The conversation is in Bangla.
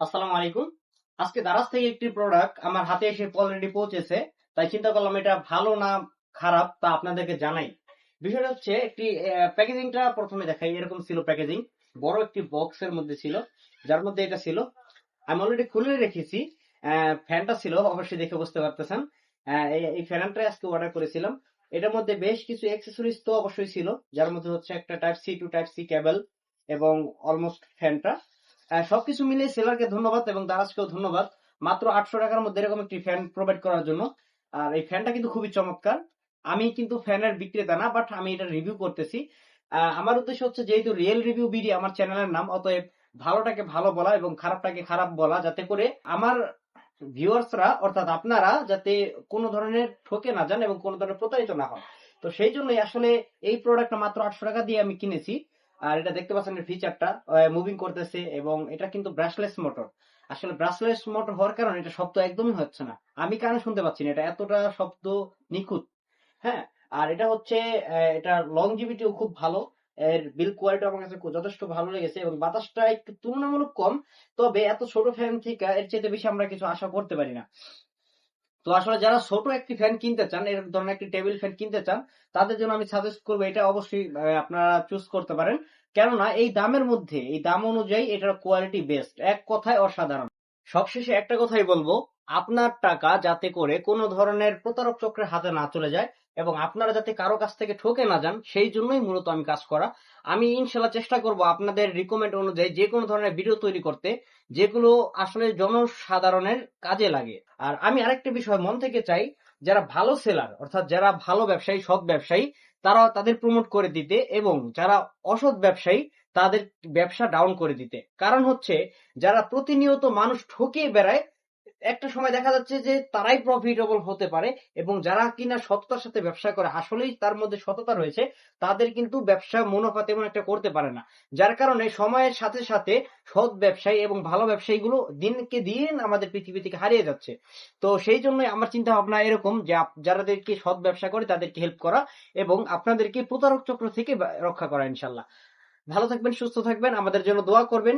আসসালামু আলাইকুম। আজকে দারাজ থেকে একটি প্রোডাক্ট আমার হাতে এসে অলরেডি পৌঁছেছে, তাই চিন্তা করলাম এটা ভালো না খারাপ তা আপনাদেরকে জানাই। বিষয়টা হচ্ছে একটি প্যাকেজিংটা প্রথমে দেখাই, এরকম ছিল প্যাকেজিং বড় একটি বক্সের মধ্যে ছিল, যার মধ্যে এটা ছিল। আমি অলরেডি খুলে রেখেছি ফ্যানটা ছিল, অবশ্যই দেখে বুঝতে পারতেছেন। এই- ফ্যানটাই আজকে অর্ডার করেছিলাম। এটার মধ্যে বেশ কিছু অ্যাক্সেসরিজ তো অবশ্যই ছিল, যার মধ্যে হচ্ছে একটা type C to type C cable এবং অলমোস্ট ফ্যানটা সবকিছু মিলে সেলারকে ধন্যবাদ এবং দারাজকেও ধন্যবাদ। মাত্র আটশো টাকার মধ্যে এরকম একটি ফ্যান প্রোভাইড করার জন্য। আর এই ফ্যানটা কিন্তু খুবই চমৎকার। আমি কিন্তু ফ্যানের বিক্রেতা না বাট আমি এটা রিভিউ করতেছি। আমার উদ্দেশ্য হচ্ছে যেহেতু রিয়েল রিভিউ বিডি আমার চ্যানেলের নাম, অতএব ভালোটাকে ভালো বলা এবং খারাপটাকে খারাপ বলা, যাতে করে আমার ভিউয়ার্সরা অর্থাৎ আপনারা, যাতে কোনো ধরনের ঠকে না যান এবং কোনো ধরনের প্রতারিত না হন। তো সেই জন্যই আসলে এই প্রোডাক্টটা মাত্র আটশো টাকা দিয়ে আমি কিনেছি। আর এটা দেখতে পাচ্ছেন ফিচারটা মুভিং করতেছে এবং এটা কিন্তু ব্রাশলেস মোটর আসলে ব্রাশলেস মোটর হওয়ার কারণে এটা শব্দ একদমই হচ্ছে না। আমি কানে শুনতে পাচ্ছি না, এটা এতটা শব্দ নিখুঁত। হ্যাঁ আর এটা হচ্ছে এটা লংজিভিটিও খুব ভালো। এর বিল কোয়ালিটি আমার কাছে যথেষ্ট ভালো লেগেছে এবং বাতাসটা একটু তুলনামূলক কম, তবে এত ছোট ফ্যান থেকে এর চাইতে বেশি আমরা কিছু আশা করতে পারি না। তো আসলে যারা ছোট একটি ফ্যান কিনতে চান, এর ধরনের একটি টেবিল ফ্যান কিনতে চান, তাদের জন্য আমি সাজেস্ট করব এটা অবশ্যই আপনারা চুজ করতে পারেন। কেননা এই দামের মধ্যে, এই দাম অনুযায়ী এটার কোয়ালিটি বেস্ট এক কথায় অসাধারণ। সবশেষে একটা কথাই বলব, আপনার টাকা যাতে করে কোনো ধরনের প্রতারক চক্রের হাতে না চলে যায় এবং আপনারা যাতে কারও কাছ থেকে ঠকে না যান, সেই জন্যই মূলত আমি কাজ করা। আমি ইনশাল্লাহ চেষ্টা করব আপনাদের রিকমেন্ড অনুযায়ী যে কোনো ধরনের ভিডিও তৈরি করতে, যেগুলো আসলে জনসাধারণের কাজে লাগে। আর আমি আরেকটা বিষয় মন থেকে চাই, যারা ভালো সেলার অর্থাৎ যারা ভালো ব্যবসায়ী, সৎ ব্যবসায়ী, তারা তাদের প্রমোট করে দিতে এবং যারা অসৎ ব্যবসায়ী, তাদের ব্যবসা ডাউন করে দিতে। কারণ হচ্ছে, যারা প্রতিনিয়ত মানুষ ঠকিয়ে বেড়ায় একটা সময় দেখা যাচ্ছে যে তারাই প্রফিটেবল হতে পারে এবং যারা কিনা সততার সাথে ব্যবসা করে, আসলেই তার মধ্যে সততা রয়েছে, তাদের কিন্তু ব্যবসা মুনাফা তেমন একটা করতে পারে না। যার কারণে সময়ের সাথে সাথে সৎ ব্যবসায়ী এবং ভালো ব্যবসায়ীগুলো দিনকে দিন আমাদের পৃথিবী থেকে হারিয়ে যাচ্ছে। তো সেই জন্যই আমার চিন্তা ভাবনা এরকম যে যারাদেরকে সৎ ব্যবসা করে তাদেরকে হেল্প করা এবং আপনাদেরকে প্রতারক চক্র থেকে রক্ষা করা ইনশাল্লাহ ভালো থাকবেন, সুস্থ থাকবেন, আমাদের জন্য দোয়া করবেন।